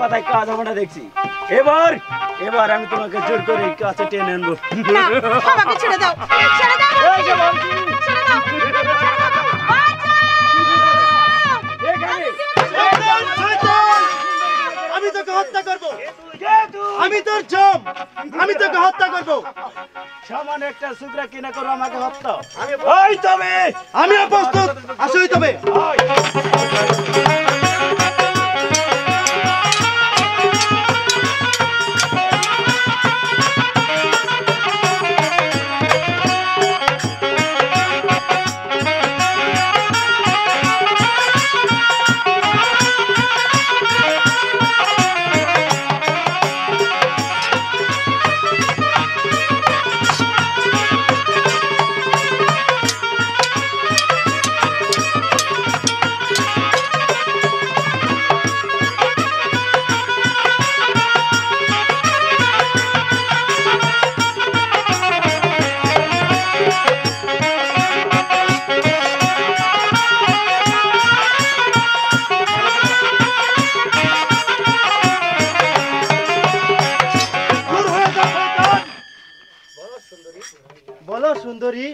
কথায় কাজ হবে না দেখছি। এবার এবার আমি তোমাকে জোর করে কাছে টেনে আনব। ছেড়ে দাও। ছেড়ে দাও এই যে বলছি, ছেড়ে দাও ছেড়ে দাও। বাঁচাও! এখানে। শয়তান, শয়তান! আমি তোকে হত্যা করব? আমি তোর জম। আমি তোকে হত্যা করব। সামান্য একটা শুকরা কিনা করো আমাকে হত্যা। ওই তবে! আমি প্রস্তুত। আসোই তবে। सुंदरी?